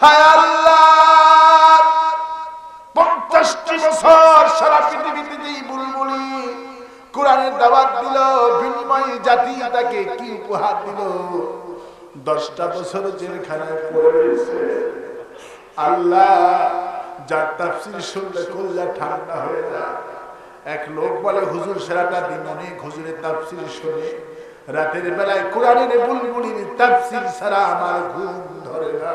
হায় আল্লাহ! পঞ্চাশটি বছর সারা পৃথিবীতে যেই বুলবুলি কোরআনের দাওয়াত দিল, বিনিময় জাতি তাকে কি উপহার দিল? দশটা বছর জেলখানায় পড়েছে আল্লাহ, যার তাফসির শুনলে কল্লা ঠান্ডা হয়ে যায়। এক লোক বলে, হুজুর, সেরাটা দিন অনেক হুজুরের তাফসির শুনে। রাতের বেলায় কোরআনের বুলবুলির তাফসির ছাড়া আমার ঘুম ধরে না।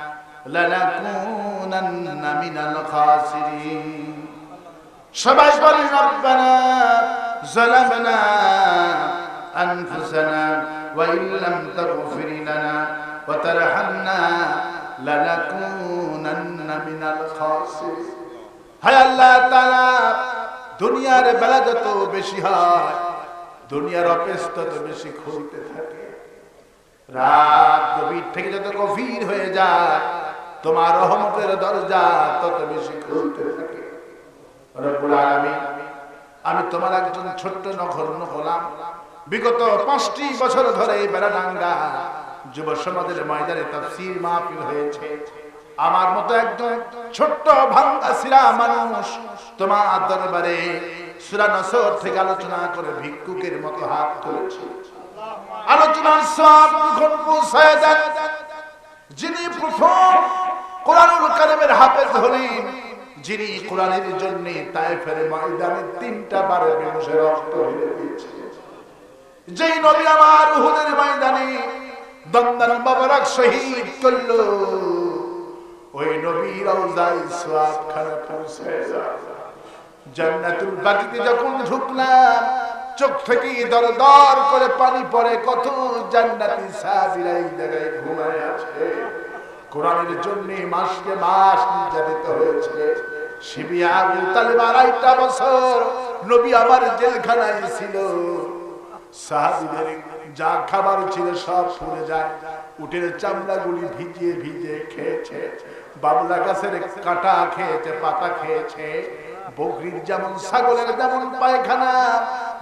لنكونن من الخاسرين সবাই বলেন রব্বানা ظلمنا أنفسنا وإن لم تغفر لنا وترحمنا لنكونن من الخاسرين হায় আল্লাহ তাআলা দুনিয়ার বেলা যত বেশি হয় দুনিয়ার অপেস তত বেশি খুলতে থাকে রাত গভীর থেকে যত গভীর হয়ে যায় তোমার রহমতের দরজা তত বেশি খুলতে থাকে। আমি তোমার একজন ছোট্ট নগণ্য হলাম। বিগত পাঁচটি বছর ধরে বেড়াডাঙ্গা যুব সমাজের ময়দানে তাফসীর মাহফিল হয়েছে। আমার মতো একজন ছোট্ট ভাঙ্গা সিরা মানুষ তোমার দরবারে সূরা নসর থেকে আলোচনা করে ভিক্ষুকের মতো হাত তুলেছে। আলোচনার সব যিনি প্রথম কোরআনুল কারিমের হাফেজ হলেন যিনি কোরআনের জন্য ময়দানে তিনটা বার বেহুশে রক্ত হয়ে যেই নবী আমার উহুদের ময়দানে দন্দন শহীদ ওই নবী রওজায় সোয়াব খানা পৌঁছে জান্নাতুল বাকিতে যখন ঢুকলাম, চোখ থেকে দর দর করে পানি পড়ে কত জান্নাতি সাহাবীরা এই জায়গায় ঘুমায়। কোরআনের জন্য মাসকে মাস নির্যাতিত হয়েছে। আড়াইটা বছর নবী আমার জেলখানায় ছিল। যা খাবার ছিল সব যায়। ভিজিয়ে খেয়েছে। গাছের কাঁটা খেয়েছে, পাতা খেয়েছে। বকরির যেমন ছাগলের যেমন পায়খানা,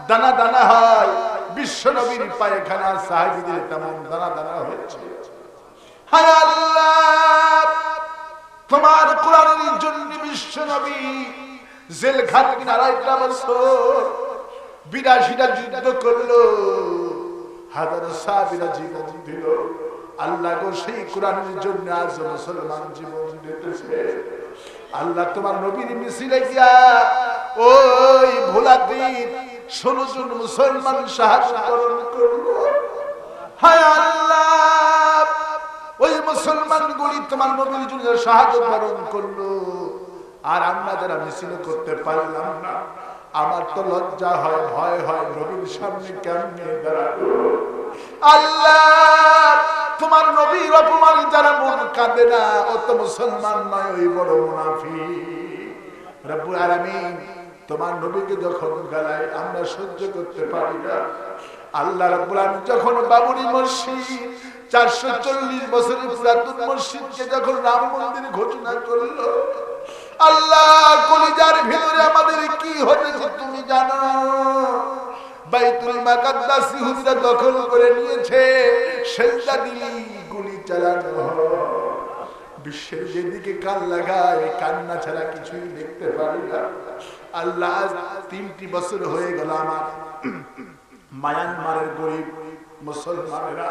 দানা দানা হয়। বিশ্ব নবীর পায়খানা সাহাবিদের তেমন দানা দানা হয়েছে। আল্লাহ, তোমার কোরআনের জন্য বিশ্ব নবী বছর। বিরাশিটা যুদ্ধ করল মুসলমান জীবন আল্লাহ তোমার নবীর মিছিলে ওই ভোলা মুসলমান সাহায্য করল। হায় আল্লাহ মুসলমান গুলি তোমার নবীর জন্য সাহায্য পালন করল। আর আমরা যারা মিছিল করতে পারলাম না, আমার তো লজ্জা হয়, ভয় হয়, নবীর সামনে কেমনে দাঁড়াবো? আল্লাহ, তোমার নবীর যারা মন কাঁদে না নয়, ওই তোমার যখন আমরা সহ্য করতে পারি না, আল্লাহ যখন বাবুরি মসজিদ চারশো চল্লিশ বছরের পুরাতন মসজিদকে যখন রাম মন্দির ঘোষণা করল, আল্লাহ কলিজার ভিতরে আমাদের কি হয়েছে তুমি জানো? বাইতুল মাকাদ্দাস ইহুদিরা দখল করে নিয়েছে, সেজদা দিলি গুলি চালানো। বিশ্বের যেদিকে কান লাগায়, কান্না ছাড়া কিছুই দেখতে পারি না। আল্লাহ তিনটি বছর হয়ে গেল আমার। মায়ানমারের গরিব মুসলমানেরা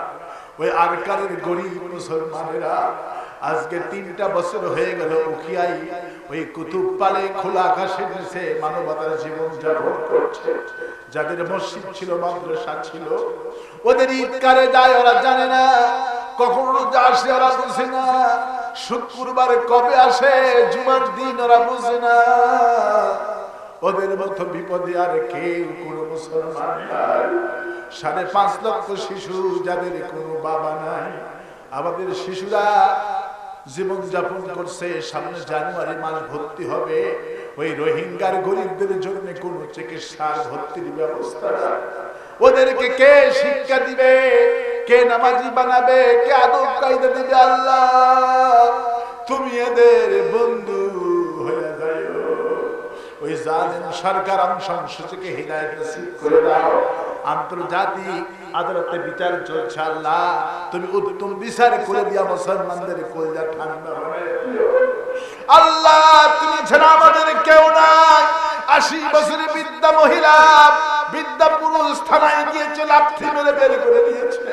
ওই আরকারের গরিব মুসলমানেরা আজকে তিনটা বছর হয়ে গেল উখিয়াই ওই কুতুব পালে খোলা আকাশের নিচে মানবতার জীবন যাপন করছে। যাদের মসজিদ ছিল, মাদ্রাসা ছিল, ওদের ঈদকারে যায়, ওরা জানে না। কখনো রোজা আসে, ওরা বুঝে না। শুক্রবার কবে আসে, জুমার দিন ওরা বুঝে না। ওদের মতো বিপদে আর কেউ কোনো মুসলমান নাই। সাড়ে পাঁচ লক্ষ শিশু, যাদের কোনো বাবা নাই। আমাদের শিশুরা জীবন যাপন করছে, সামনে জানুয়ারি মাস ভর্তি হবে। ওই রোহিঙ্গার গরিবদের জন্য কোন চিকিৎসার ভর্তির ব্যবস্থা ওদেরকে কে শিক্ষা দিবে? কে নামাজি বানাবে? কে আদব কায়দা দিবে? আল্লাহ, তুমি এদের বন্ধু জালেম সরকার সংসদকে হৃদায়ত নসিব করে দাও। আন্তর্জাতিক আদালতে বিচার চলছে, আল্লাহ। তুমি উত্তম বিচার করে দিয়া মুসলমানদের কলজা ঠান্ডা দিও। আল্লাহ, তুমি ছাড়া আমাদের কেউ নাই। আশি বছরের বিদ্যা মহিলা বিদ্যা পুরুষ থানায় গিয়েছে লাঠি মেরে বের করে দিয়েছে।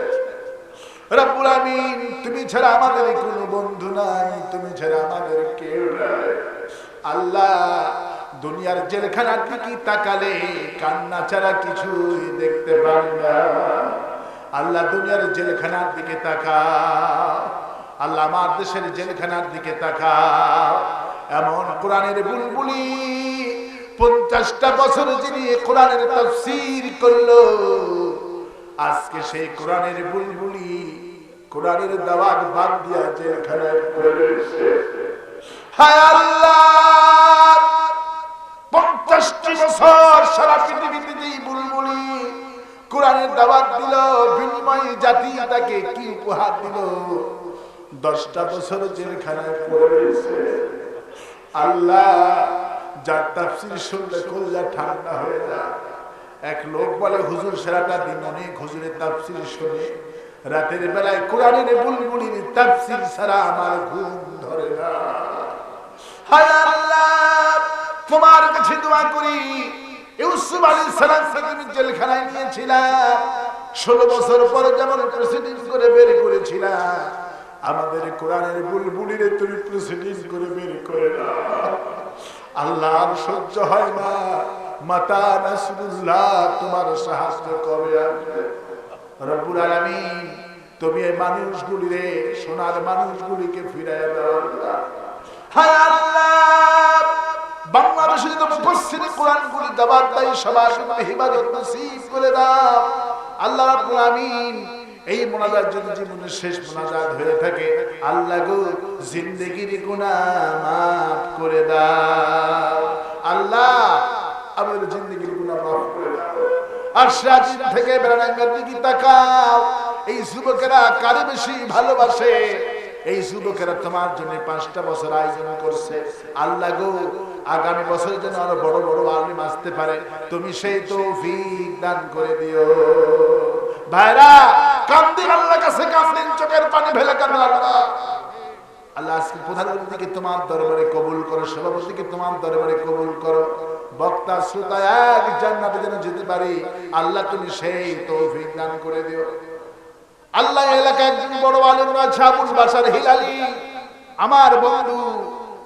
রব্বুল আমিন, তুমি ছাড়া আমাদের কোনো বন্ধু নাই, তুমি ছাড়া আমাদের কেউ নাই। আল্লাহ দুনিয়ার জেলখানার দিকে তাকালে কান্না ছাড়া কিছুই দেখতে পারি না। আল্লাহ দুনিয়ার জেলখানার দিকে তাকা আল্লাহ আমার দেশের জেলখানার দিকে তাকা এমন কোরআনের বুলবুলি পঞ্চাশটা বছর যিনি কোরআনের তফসির করল, আজকে সেই কোরআনের বুলবুলি কোরআনের দাওয়াত বাদ দিয়া জেলখানায় হায় আল্লাহ! পঞ্চাশটি বছর সারা পৃথিবীতে যেই বুলবুলি কোরআনের দাওয়াত দিল, বিনিময় জাতি তাকে কি উপহার দিল? দশটা বছর জেলখানায় পড়ে আল্লাহ যার তাফসির শুনলে কল্লা ঠান্ডা হয়ে যায়। এক লোক বলে, হুজুর, সারাটা দিন অনেক হুজুরের তাফসির শুনে। রাতের বেলায় কোরআনের বুলবুলির তাফসির ছাড়া আমার ঘুম ধরে না। হায় আল্লাহ! তোমার কাছে দোয়া করি। ইউসুফ আলী জেলখানায় নিয়েছিলাম ষোলো বছর পরে যেমন প্রেসিডেন্ট করে বের করেছিলাম আমাদের কোরআনের তুমি প্রেসিডেন্ট করে বের করে আল্লাহ সহ্য হয় না। মাতা নাসরুল্লাহ তোমার সাহায্য কবে আসবে? রব্বুল আলামিন, তুমি এই মানুষগুলিরে সোনার মানুষগুলিকে ফিরাইয়া দাও। আল্লাহ হায় আল্লাহ! হিবাদত নসিব করে দাও। আল্লাহ রাব্বুল আমিন এই মোনাজাত যদি জীবনের শেষ মোনাজাত হয়ে থাকে, আল্লাহ গো, জিন্দেগির গুনাহ মাফ করে দাও। আল্লাহ আমাদের জিন্দেগির গুনাহ করে দাও। আর সাজিদ থেকে বেড়ানোর দিকে তাকাও। এই যুবকেরা কারে বেশি ভালোবাসে? এই যুবকেরা তোমার জন্য পাঁচটা বছর আয়োজন করছে। আল্লাহ গো, আগামী বছরের জন্য আরও বড় বড় আলিম আসতে পারে। তুমি সেই তৌফিক দান করে দিও। ভাইরা কান্দিন আল্লাহ কাছে কান্দিন চোখের পানি ফেলে কান্দিন আল্লাহ। আল্লাহ আজকে প্রধানমন্ত্রীকে তোমার দরবারে কবুল করো, সভাপতিকে তোমার দরবারে কবুল করো। বক্তা, শ্রোতা এক জান্নাতে যেন যেতে পারি। আল্লাহ তুমি সেই তৌফিক দান করে দিও। আল্লাহ এলাকায় একজন বড় আলেম আছে আবুল বাসার হিলালি। আমার বন্ধু,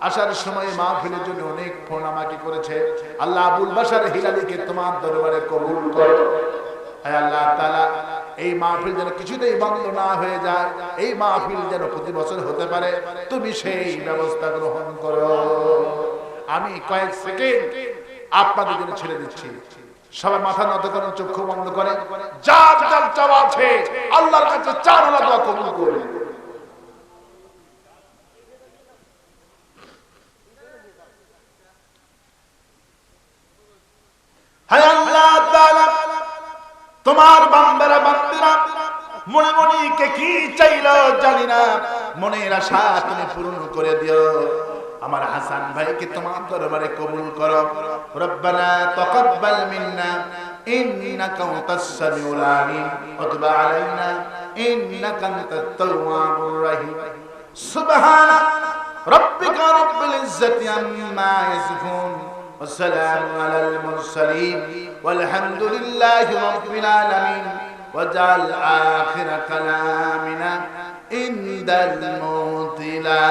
আসার সময় মাহফিলের জন্য অনেক ফোন আমাকে করেছে। আল্লাহ আবুল বাসার হিলালিকে তোমার দরবারে কবুল করো। আল্লাহ তাআলা, এই মাহফিল যেন কিছুতেই বন্ধ না হয়ে যায়, এই মাহফিল যেন প্রতি বছর হতে পারে, তুমি সেই ব্যবস্থা গ্রহণ করো। আমি কয়েক সেকেন্ড আপনাদের জন্য ছেড়ে দিচ্ছি। সবাই মাথা নত করেন চক্ষু বন্ধ করে। যার যার চাওয়া আছে, আল্লাহর কাছে চার আল্লাহ কবুল তাআলা, তোমার বান্দারা, বান্দিরা, মনে মনে কে কি চাইলো জানি না। মনের আশা তুমি পূরণ করে দিও। আমার হাসান ভাইকে তোমার দরবারে কবুল করো রব্বানা তাকাব্বাল মিন্না ইন্নাকা আনতাস সামিউল আলিম ওয়া তুব আলাইনা ইন্নাকা আনতাত তাওয়াবুর রহিম সুবহান রাব্বিকা রাব্বিল ইজ্জাতি আম্মা ইয়াসিফুন والسلام على المرسلين والحمد لله رب العالمين واجعل آخر كلامنا عند الموت لا